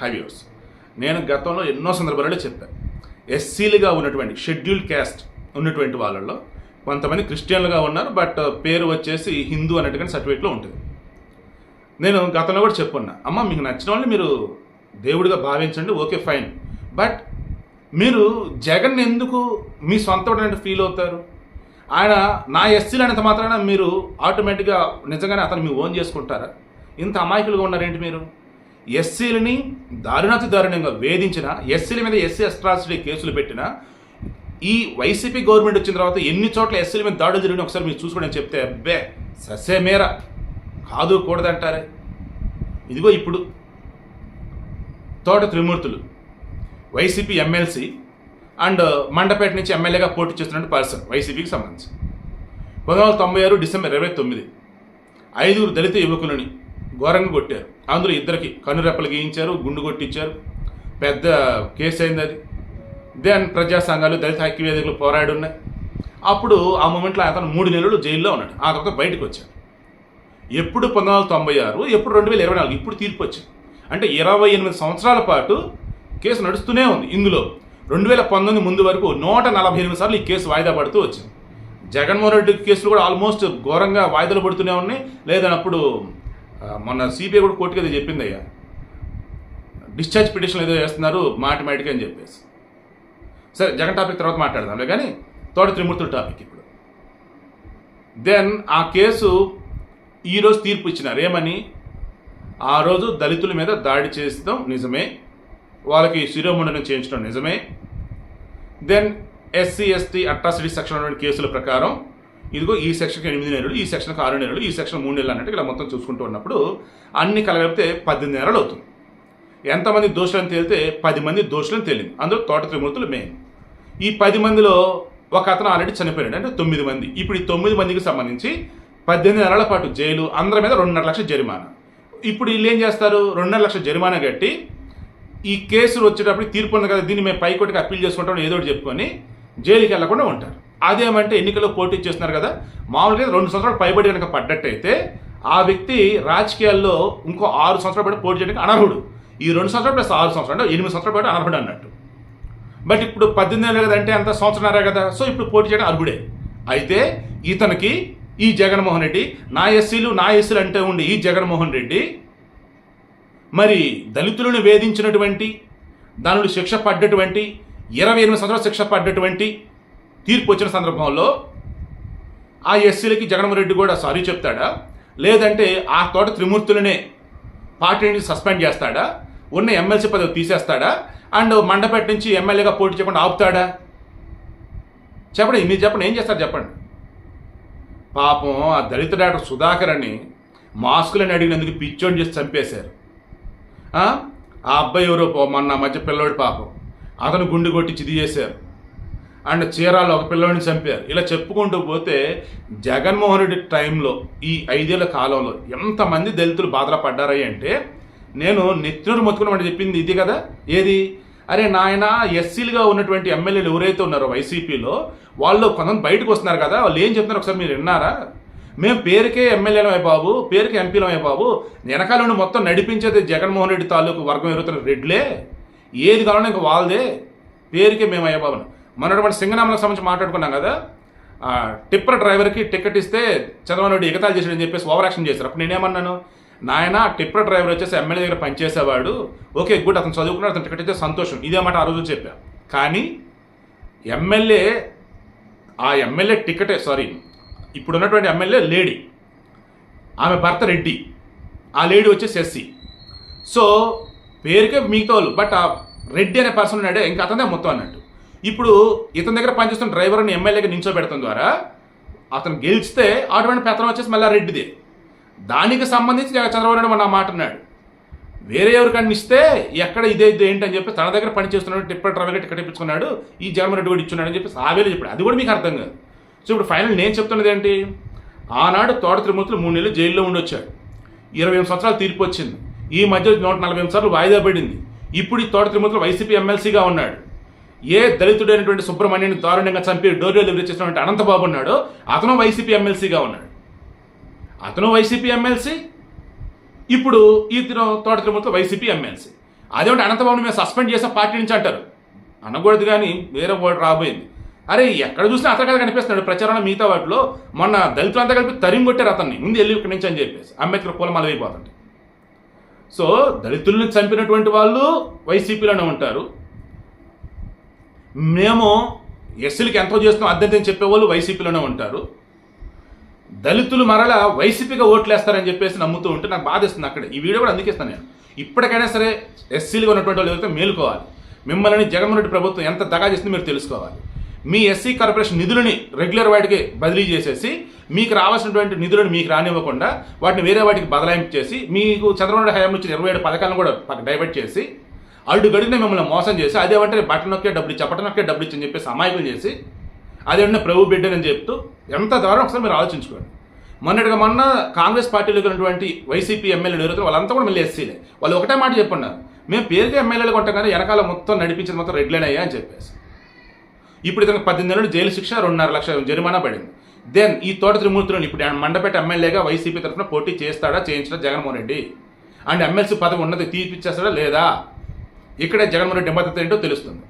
హైవ్యూర్స్ నేను గతంలో ఎన్నో సందర్భాలలో చెప్పాను ఎస్సీలుగా ఉన్నటువంటి షెడ్యూల్ క్యాస్ట్ ఉన్నటువంటి వాళ్ళల్లో కొంతమంది క్రిస్టియన్లుగా ఉన్నారు బట్ పేరు వచ్చేసి హిందూ అన్నట్టుగా సర్టిఫికేట్లో ఉంటుంది. నేను గతంలో కూడా చెప్పున్నా అమ్మ మీకు నచ్చిన వాళ్ళని మీరు దేవుడిగా భావించండి ఓకే ఫైన్. బట్ మీరు జగన్ ఎందుకు మీ సొంత ఫీల్ అవుతారు? ఆయన నా ఎస్సీలు అనేంత మాత్రాన మీరు ఆటోమేటిక్గా నిజంగానే అతను మీ ఓన్ చేసుకుంటారా? ఇంత అమాయకులుగా ఉన్నారేంటి మీరు? ఎస్సీలని దారుణాతి దారుణంగా వేధించిన ఎస్సీల మీద ఎస్సీ అస్ట్రాసిటీ కేసులు పెట్టిన ఈ వైసీపీ గవర్నమెంట్ వచ్చిన తర్వాత ఎన్ని చోట్ల ఎస్సీల మీద దాడులు జరిగిన ఒకసారి మీరు చూసుకోండి చెప్తే అబ్బే ససే మేర కాదు కూడదంటారే. ఇదిగో ఇప్పుడు Thota Trimurthulu YCP MLC and Mandapeta నుంచి ఎమ్మెల్యేగా పోటీ చేస్తున్న పర్సన్ వైసీపీకి సంబంధించి. పంతొమ్మిది వందల తొంభై ఆరు డిసెంబర్ ఇరవై తొమ్మిది ఐదుగురు దళిత యువకులని ఘోరంగా కొట్టారు. అందులో ఇద్దరికి కనురెప్పలు గీయించారు గుండు కొట్టించారు. పెద్ద కేసు అయింది అది. దెన్ ప్రజా సంఘాలు దళిత ఐక్య వేదికలు పోరాడి ఉన్నాయి అప్పుడు ఆ మూమెంట్లో అతను మూడు నెలలు జైల్లో ఉన్నాడు. ఆ తర్వాత బయటకు వచ్చాడు. ఎప్పుడు పంతొమ్మిది వందల తొంభై ఆరు ఎప్పుడు రెండు వేల ఇరవై నాలుగు ఇప్పుడు తీర్పు వచ్చింది. అంటే ఇరవై ఎనిమిది సంవత్సరాల పాటు కేసు నడుస్తూనే ఉంది ఇందులో. రెండు వేల పంతొమ్మిది ముందు వరకు నూట నలభై ఎనిమిది సార్లు ఈ కేసు వాయిదా పడుతూ వచ్చింది. జగన్మోహన్ రెడ్డి కేసులు కూడా ఆల్మోస్ట్ ఘోరంగా వాయిదాలు పడుతూనే ఉన్నాయి. లేదన్నప్పుడు మొన్న సిబిఐ కూడా కోర్టుకి అది చెప్పింది అయ్యా డిశ్చార్జ్ పిటిషన్ ఏదో చేస్తున్నారు మాటిమాటికి అని చెప్పేసి. సరే జగన్ టాపిక్ తర్వాత మాట్లాడదాంలే కానీ తోట త్రిమూర్తుల టాపిక్ ఇప్పుడు. దెన్ ఆ కేసు ఈరోజు తీర్పు ఇచ్చినారు. ఏమని? ఆ రోజు దళితుల మీద దాడి చేసడం నిజమే. వాళ్ళకి శిరోముండనం చేయించడం నిజమే. Then SC ST atrocity section కేసుల ప్రకారం ఇదిగో ఈ సెక్షన్కి ఎనిమిది నెలలు ఈ సెక్షన్కి ఆరు నెలలు ఈ సెక్షన్ మూడు నెలలు అన్నట్టు ఇలా మొత్తం చూసుకుంటూ ఉన్నప్పుడు అన్ని కలగలిపితే పద్దెనిమిది నెలలు అవుతుంది. ఎంతమంది దోషులను తేలితే పది మంది దోషులను తేలింది. అందులో తోట త్రిమూర్తులు మెయిన్. ఈ పది మందిలో ఒక అతను ఆల్రెడీ చనిపోయాడు అంటే తొమ్మిది మంది. ఇప్పుడు ఈ తొమ్మిది మందికి సంబంధించి పద్దెనిమిది నెలల పాటు జైలు అందరి మీద రెండున్నర లక్షల జరిమానా. ఇప్పుడు వీళ్ళు ఏం చేస్తారు? రెండున్నర లక్షల జరిమానా కట్టి ఈ కేసులు వచ్చేటప్పుడు తీర్పు ఉంది కదా దీన్ని మేము పైకోటికి అప్పీల్ చేసుకుంటాం ఏదో ఒకటి చెప్పుకొని జైలుకి వెళ్ళకుండా ఉంటారు. అదేమంటే ఎన్నికల్లో పోటీ చేస్తున్నారు కదా మామూలుగా రెండు సంవత్సరాలు పైబడి కనుక పడ్డట్టయితే ఆ వ్యక్తి రాజకీయాల్లో ఇంకో ఆరు సంవత్సరాలు పాటు పోటీ చేయడానికి అనర్హుడు. ఈ రెండు సంవత్సరాలు ప్లస్ ఆరు సంవత్సరాలు అంటే ఎనిమిది సంవత్సరాలు పాటు అనర్హుడు అన్నట్టు. బట్ ఇప్పుడు పద్దెనిమిది ఏళ్ళు కదంటే అంత సంవత్సరాలే కదా సో ఇప్పుడు పోటీ చేయడం అర్హుడే. అయితే ఇతనికి ఈ జగన్మోహన్ రెడ్డి నా ఎస్సీలు నా ఎస్సీలు అంటే ఉండి ఈ జగన్మోహన్ రెడ్డి మరి దళితులను వేధించినటువంటి దాని శిక్ష పడ్డటువంటి ఇరవై ఎనిమిది సంవత్సరాలు శిక్ష పడ్డటువంటి తీర్పు వచ్చిన సందర్భంలో ఆ ఎస్సీలకి జగన్మోహన్ రెడ్డి కూడా సారీ చెప్తాడా? లేదంటే ఆ తోట త్రిమూర్తులనే పార్టీ నుంచి సస్పెండ్ చేస్తాడా? ఉన్న ఎమ్మెల్సీ పదవి తీసేస్తాడా? అండ్ మండపేట నుంచి ఎమ్మెల్యేగా పోటీ చేయకుండా ఆపుతాడా? చెప్పండి మీరు చెప్పండి ఏం చేస్తారు చెప్పండి? పాపం ఆ దళిత డాక్టర్ సుధాకర్ అని మాస్కులని అడిగినందుకు పిచ్చోని చేసి చంపేశారు. ఆ? అబ్బాయి ఎవరో మొన్న మధ్య పిల్లోడి పాపం. అతను గుండు కొట్టి చిది చేశారు అండ్ చీరాలు ఒక పిల్లవాడిని చంపారు. ఇలా చెప్పుకుంటూ పోతే జగన్మోహన్ రెడ్డి టైంలో ఈ ఐదేళ్ళ కాలంలో ఎంతమంది దళితులు బాధలు పడ్డారయ్యి అంటే నేను నెత్తినూరు మొత్తుకున్నామని చెప్పింది ఇది కదా? ఏది? అరే నాయన ఎస్సీలుగా ఉన్నటువంటి ఎమ్మెల్యేలు ఎవరైతే ఉన్నారో వైసీపీలో వాళ్ళు కొంతమంది బయటకు వస్తున్నారు కదా వాళ్ళు ఏం చెప్తున్నారు ఒకసారి మీరు విన్నారా? మేము పేరుకే ఎమ్మెల్యేలమే బాబు పేరుకే ఎంపీలమే బాబు వెనకాల నుండి మొత్తం నడిపించేది జగన్మోహన్ రెడ్డి తాలూకు వర్గం ఎరుగుతున్న రెడ్లే. ఏది కావాలన్నా ఇంకా వాళ్ళదే. పేరుకే మేము అయ్యా మనటువంటి సింగనామలకు సంబంధించి మాట్లాడుకున్నాం కదా. ఆ, టిప్పర్ డ్రైవర్కి టికెట్ ఇస్తే చంద్రబాబు నాయుడు ఎగతాలు చేసాడని చెప్పేసి ఓవర్ యాక్షన్ చేశారు. అప్పుడు నేనేమన్నాను? నాయన టిప్పర్ డ్రైవర్ వచ్చేసి ఎమ్మెల్యే దగ్గర పనిచేసేవాడు. ఓకే గుడ్ అతను చదువుకున్నాడు అతను టికెట్ ఇస్తే సంతోషం. ఇదే మాట ఆ రోజు చెప్పా. కానీ ఎమ్మెల్యే ఆ ఎమ్మెల్యే టికెటే సారీ ఇప్పుడు ఉన్నటువంటి ఎమ్మెల్యే లేడీ. ఆమె భర్త రెడ్డి. ఆ లేడీ వచ్చేసి ఎస్సీ. సో పేరుకే మిగతా వాళ్ళు బట్ ఆ రెడ్డి అనే పర్సన్ ఉన్నాడే ఇంకా అతనే మొత్తం అన్నట్టు. ఇప్పుడు ఇతని దగ్గర పనిచేస్తున్న డ్రైవర్ని ఎమ్మెల్యేగా నించోబెడతాం ద్వారా అతను గెలిస్తే ఆటోమేటిక్ పెత్తనం వచ్చేసి మళ్ళీ రెడ్డిదే. దానికి సంబంధించి చంద్రబాబు నాయుడు మన మాట అన్నాడు. వేరే ఎవరికన్నా ఇస్తే ఎక్కడ ఇదే ఏంటి అని చెప్పి తన దగ్గర పని చేస్తున్నాడు టిప్పర్ డ్రైవర్గా టికెట్ ఇప్పించుకున్నాడు. ఈ జగన్మోహన్ రెడ్డి కూడా ఇచ్చున్నాడు అని చెప్పి ఆవేలు చెప్పాడు. అది కూడా మీకు అర్థం కాదు. సో ఇప్పుడు ఫైనల్ నేను చెప్తున్నది ఏంటి? ఆనాడు తోట త్రిమూర్తులు మూడు నెలలు జైల్లో ఉండొచ్చాడు. ఇరవై ఎనిమిది సంవత్సరాలు తీర్పు వచ్చింది. ఈ మధ్య నూట నలభై ఎనిమిది సార్లు వాయిదా పడింది. ఇప్పుడు ఈ తోట త్రిమూర్తులు వైసీపీ ఎమ్మెల్సీగా ఉన్నాడు. ఏ దళితుడైనటువంటి సుబ్రహ్మణ్యాన్ని దారుణంగా చంపి డోర్ డెలివరీ చేసినటువంటి అనంతబాబు ఉన్నాడు అతను వైసీపీ ఎమ్మెల్సీగా ఉన్నాడు. అతను వైసీపీ ఎమ్మెల్సీ ఇప్పుడు ఇతను తోట తిరుమలతో వైసీపీ ఎమ్మెల్సీ. అదేమంటే అనంతబాబుని మేము సస్పెండ్ చేసే పార్టీ నుంచి అంటారు. అనకూడదు కానీ వేరే ఓటు రాబోయింది. అరే ఎక్కడ చూసినా అతను కదా కనిపిస్తున్నాడు. ప్రచారంలో మిగతా వాటిలో మొన్న దళితులంతా కలిపి తరిం కొట్టారు అతన్ని. ముందు వెళ్ళి ఇక్కడి నుంచి అని చెప్పేసి. అంబేద్కర్ పూలమాల అయిపోతుంది సో దళితుల్ని చంపినటువంటి వాళ్ళు వైసీపీలోనే ఉంటారు. మేము ఎస్సీలకి ఎంతో చేస్తున్నాం అద్దెంతని చెప్పేవాళ్ళు వైసీపీలోనే ఉంటారు. దళితులు మరలా వైసీపీగా ఓట్లు వేస్తారని చెప్పేసి నమ్ముతూ ఉంటే నాకు బాధిస్తుంది అక్కడ. ఈ వీడియో కూడా అందుకేస్తాను నేను. ఇప్పటికైనా సరే ఎస్సీలుగా ఉన్నటువంటి వాళ్ళు ఎవరైతే మేలుకోవాలి మిమ్మల్ని జగన్మోహన్ రెడ్డి ప్రభుత్వం ఎంత దగా చేసిందో మీరు తెలుసుకోవాలి. మీ ఎస్సీ కార్పొరేషన్ నిధులని రెగ్యులర్ వాటికి బదిలీ చేసేసి మీకు రావాల్సినటువంటి నిధులను మీకు రానివ్వకుండా వాటిని వేరే వాటికి బదలాయింపు చేసి మీకు చంద్రబాబు నాయుడు హయాంలో ఇచ్చిన ఇరవై ఏడు పథకాలను కూడా డైవర్ట్ చేసి అడ్డు మిమ్మల్ని మోసం చేసి అదేమంటే బట్టన్ నొక్కే డబ్బులు ఇచ్చి అప్పటి నొక్కే డబ్బులు ఇచ్చని చెప్పేసి అమాయకులు చేసి అదేంటే ప్రభు బిడ్డనని చెప్తూ ఎంత ద్వారా ఒకసారి మీరు ఆలోచించుకోండి. మొన్నటిగా మొన్న కాంగ్రెస్ పార్టీలో ఉన్నటువంటి వైసీపీ ఎమ్మెల్యేలు ఎవరైతే వాళ్ళంతా కూడా మళ్ళీ ఎస్సీలే. వాళ్ళు ఒకటే మాట చెప్పున్నారు. మేము పేరుకి ఎమ్మెల్యేలు కొంటాం కానీ వెనకాల మొత్తం నడిపించిన మొత్తం రెడ్లైన్ అయ్యా అని చెప్పేసి. ఇప్పుడు ఇతను పద్దెనిమిది నెలలు జైలు శిక్ష రెండున్నర లక్షల జరిమానా పడింది. దెన్ ఈ తోట త్రిమూర్తులను ఇప్పుడు మండపేట ఎమ్మెల్యేగా వైసీపీ తరఫున పోటీ చేస్తాడా చేయించడా జగన్మోహన్ రెడ్డి? అండ్ ఎమ్మెల్సీ పదవి ఉన్నది తీపిచ్చేస్తాడా లేదా? ఇక్కడే జగన్మోహన్ రెడ్డి నిబద్ధత ఏంటో తెలుస్తుంది.